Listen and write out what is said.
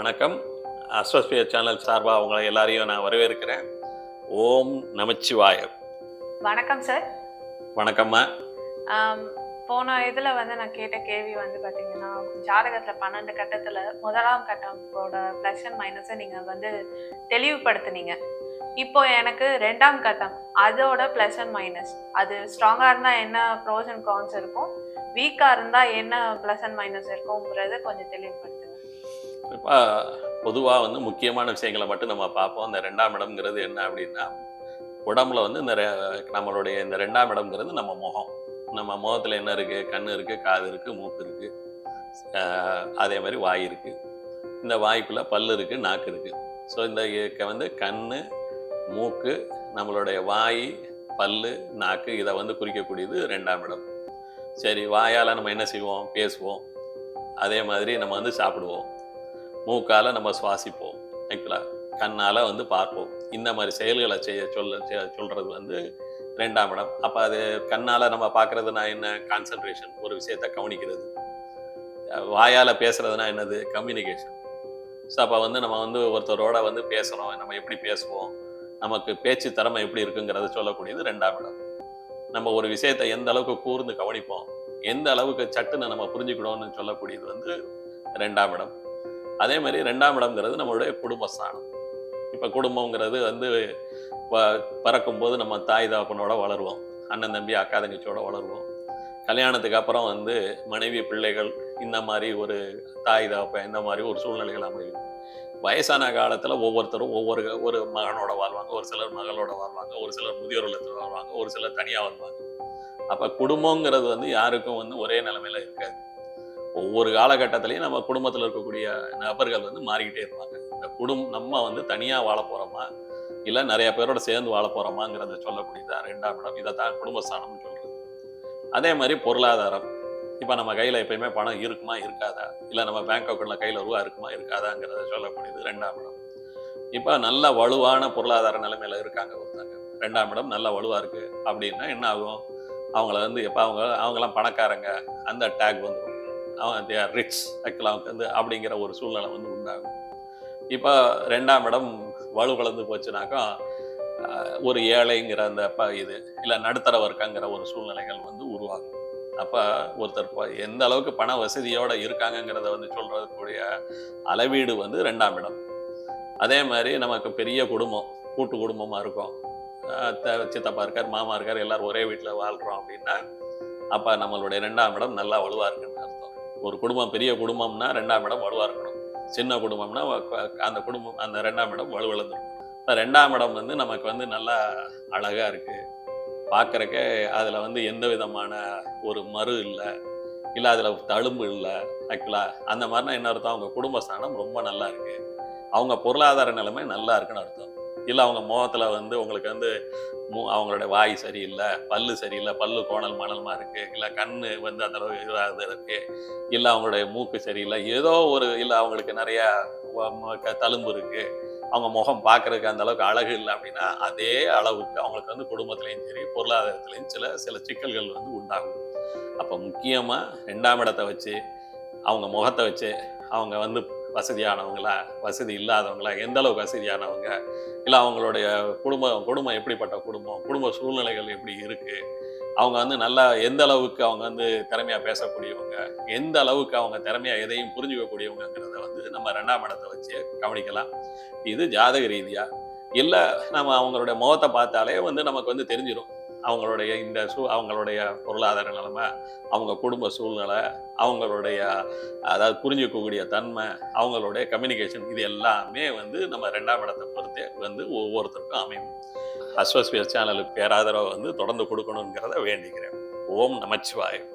வணக்கம். அஸ்வஸ்பிய சேனல் சார்பாக உங்களை எல்லாரையும் நான் வரவேற்கிறேன். ஓம் நமச்சிவாய. வணக்கம் சார் வணக்கம்மா. போன இதில் வந்து நான் கேட்ட கேள்வி வந்து பார்த்தீங்கன்னா ஜாதகத்தில் பன்னெண்டு கட்டத்தில் முதலாம் கட்டத்தோட ப்ளஸ் அண்ட் மைனஸை நீங்கள் வந்து தெளிவுபடுத்துனீங்க. இப்போ எனக்கு ரெண்டாம் கட்டம் அதோட ப்ளஸ் அண்ட் மைனஸ் அது ஸ்ட்ராங்காக இருந்தால் என்ன ப்ரோஸ் அண்ட் கான்ஸ் இருக்கும்? வீக்காக இருந்தால் என்ன ப்ளஸ் அண்ட் மைனஸ் இருக்குங்கிறத கொஞ்சம் தெளிவுபடுத்துங்க. இப்போ பொதுவாக வந்து முக்கியமான விஷயங்களை மட்டும் நம்ம பார்ப்போம். இந்த ரெண்டாம் இடம்ங்கிறது என்ன அப்படின்னா உடம்புல வந்து இந்த நம்மளுடைய இந்த ரெண்டாம் இடம்ங்கிறது நம்ம முகம். நம்ம முகத்தில் என்ன இருக்குது கண் இருக்குது காது இருக்குது மூக்கு இருக்குது அதே மாதிரி வாய் இருக்குது இந்த வாய்க்குள்ளே பல் இருக்குது நாக்கு இருக்குது ஸோ இந்த இ- வந்து கண் மூக்கு நம்மளுடைய வாய் பல்லு நாக்கு இதை வந்து குறிக்கக்கூடியது ரெண்டாம் இடம். சரி வாயால் நம்ம என்ன செய்வோம்? பேசுவோம். அதே மாதிரி நம்ம வந்து சாப்பிடுவோம். மூக்கால் நம்ம சுவாசிப்போம் ஓகேங்களா கண்ணால் வந்து பார்ப்போம். இந்த மாதிரி செயல்களை செய்ய சொல்ல சொல்கிறது வந்து ரெண்டாம் இடம். அப்போ அது கண்ணால் நம்ம பார்க்கறதுனா என்ன? கான்சன்ட்ரேஷன் ஒரு விஷயத்தை கவனிக்கிறது. வாயால் பேசுகிறதுனா என்னது? கம்யூனிகேஷன் ஸோ அப்போ வந்து நம்ம வந்து ஒருத்தரோட வந்து பேசுகிறோம் நம்ம எப்படி பேசுவோம்? நமக்கு பேச்சு திறமை எப்படி இருக்குங்கிறத சொல்லக்கூடியது ரெண்டாம் இடம். நம்ம ஒரு விஷயத்தை எந்த அளவுக்கு கூர்ந்து கவனிப்போம்? எந்த அளவுக்கு சட்டுன்னு நம்ம புரிஞ்சுக்கணும்னு சொல்லக்கூடியது வந்து ரெண்டாம் இடம். அதே மாதிரி ரெண்டாம் இடம்ங்கிறது நம்மளுடைய குடும்பஸ்தானம் இப்போ குடும்பங்கிறது வந்து ப- நம்ம தாய் தகப்பனோட வளருவோம். அண்ணன் தம்பி அக்கா தங்கச்சியோட வளருவோம். கல்யாணத்துக்கு அப்புறம் வந்து மனைவி பிள்ளைகள் இந்த மாதிரி ஒரு தாய் தகப்பன் இந்த மாதிரி ஒரு சூழ்நிலைகள் அமையும். வயசான காலத்தில் ஒவ்வொருத்தரும் ஒவ்வொரு ஒரு மகனோட வாழ்வாங்க ஒரு சிலர் மகளோட வாழ்வாங்க ஒரு சிலர் முதியோர் இல்லத்தில் வாழ்வாங்க ஒரு சிலர் தனியாக வாழ்வாங்க. அப்போ குடும்பங்கிறது வந்து யாருக்கும் வந்து ஒரே நிலைமையில் இருக்காது. ஒவ்வொரு காலகட்டத்திலையும் நம்ம குடும்பத்தில் இருக்கக்கூடிய நபர்கள் வந்து மாறிக்கிட்டே இருப்பாங்க. இந்த குடும்பம் நம்ம வந்து தனியாக வாழ போகிறோமா இல்லை நிறைய பேரோட சேர்ந்து வாழ போகிறோமாங்கிறத சொல்லக்கூடியதான் ரெண்டாம் இடம். இதை தான் குடும்பஸ்தானம்னு சொல்கிறது அதே மாதிரி பொருளாதாரம். இப்போ நம்ம கையில் எப்பயுமே பணம் இருக்குமா இருக்காதா? இல்லை நம்ம பேங்க் அக்கௌண்ட்டில் கையில் ரூபா இருக்குமா இருக்காதாங்கிறத சொல்லக்கூடியது ரெண்டாம் இடம். இப்போ நல்ல வலுவான பொருளாதார நிலைமையில் இருக்காங்க ஒருத்தங்க. ரெண்டாம் இடம் நல்ல வலுவாக இருக்குது அப்படின்னா என்ன ஆகும்? அவங்கள வந்து எப்போ அவங்க அவங்களாம் பணக்காரங்க அந்த டேக் வந்துடும் அவன் தே ஆர் ரிச் ஆக்சுவலாக வந்து அப்படிங்கிற ஒரு சூழ்நிலை வந்து உண்டாகும். இப்போ ரெண்டாம் இடம் வலுவிழந்து போச்சுனாக்கா ஒரு ஏழைங்கிற அந்த ப இது இல்லை நடுத்தர வர்க்கங்கிற ஒரு சூழ்நிலைகள் வந்து உருவாகும். அப்போ ஒருத்தர் எந்த அளவுக்கு பண வசதியோடு இருக்காங்கங்கிறத வந்து சொல்கிறதுக்குரிய அளவீடு வந்து ரெண்டாம் இடம். அதே மாதிரி நமக்கு பெரிய குடும்பம் கூட்டு குடும்பமாக இருக்கும். த- சித்தப்பா இருக்கார் மாமா இருக்கார் எல்லாரும் ஒரே வீட்டில் வாழ்கிறோம் அப்படின்னா அப்போ நம்மளுடைய ரெண்டாம் இடம் நல்லா வலுவாக இருக்கு ஒரு குடும்பம் பெரிய குடும்பம்னா ரெண்டாம் இடம் வலுவாக இருக்கணும். சின்ன குடும்பம்னா அந்த குடும்பம் அந்த ரெண்டாம் இடம் வலுவிழந்துருக்கும் ரெண்டாம் இடம் வந்து நமக்கு வந்து நல்லா அழகாக இருக்குது பார்க்குறக்க அதில் வந்து எந்த விதமான ஒரு மறு இல்லை. இல்லை அதில் தழும்பு இல்லை. ஆக்சுவலாக அந்த மாதிரினா என்ன அர்த்தம்? அவங்க குடும்ப ஸ்தானம் ரொம்ப நல்லா இருக்குது அவங்க பொருளாதார நிலைமை நல்லா இருக்குன்னு அர்த்தம். இல்லை அவங்க முகத்தில் வந்து உங்களுக்கு வந்து மு அவங்களுடைய வாய் சரியில்லை பல்லு சரியில்லை பல்லு கோணல் மணல்மா இருக்குது இல்லை கண் வந்து அந்த அளவு இதாக இருக்குது இல்லை அவங்களுடைய மூக்கு சரியில்லை ஏதோ ஒரு இல்லை அவங்களுக்கு நிறையா க- தழும்பு இருக்குது அவங்க முகம் பார்க்குறதுக்கு அந்த அளவுக்கு அழகு இல்லை அப்படின்னா அதே அளவுக்கு அவங்களுக்கு வந்து குடும்பத்துலேயும் சரி பொருளாதாரத்துலேயும் சில சில சிக்கல்கள் வந்து உண்டாகும். அப்போ முக்கியமாக ரெண்டாம் இடத்தை வச்சு அவங்க முகத்தை வச்சு அவங்க வந்து வசதியானவங்களா வசதி இல்லாதவங்களா எந்த அளவுக்கு வசதியானவங்க? இல்லை அவங்களுடைய குடும்பம் குடும்பம் எப்படிப்பட்ட குடும்பம்? குடும்ப சூழ்நிலைகள் எப்படி இருக்கு? அவங்க வந்து நல்லா எந்த அளவுக்கு அவங்க வந்து திறமையாக பேசக்கூடியவங்க? எந்த அளவுக்கு அவங்க திறமையாக எதையும் புரிஞ்சுக்கக்கூடியவங்கிறத வந்து நம்ம ரெண்டாம் இடத்தை வச்சு கவனிக்கலாம். இது ஜாதக ரீதியா. இல்லை நம்ம அவங்களுடைய முகத்தை பார்த்தாலே வந்து நமக்கு வந்து தெரிஞ்சிடும் அவங்களுடைய இந்த சூ அவங்களுடைய பொருளாதார நிலைமை அவங்க குடும்ப சூழ்நிலை அவங்களுடைய அதாவது புரிஞ்சுக்கக்கூடிய தன்மை அவங்களுடைய கம்யூனிகேஷன் இது எல்லாமே வந்து நம்ம ரெண்டாம் இடத்தை பொறுத்தே வந்து ஒவ்வொருத்தருக்கும் அமையும். அஸ்வஸ்வியர் சேனலுக்கு பேராதரவை வந்து தொடர்ந்து கொடுக்கணுங்கிறத வேண்டிக்கிறேன். ஓம் நமச்சிவாயம்.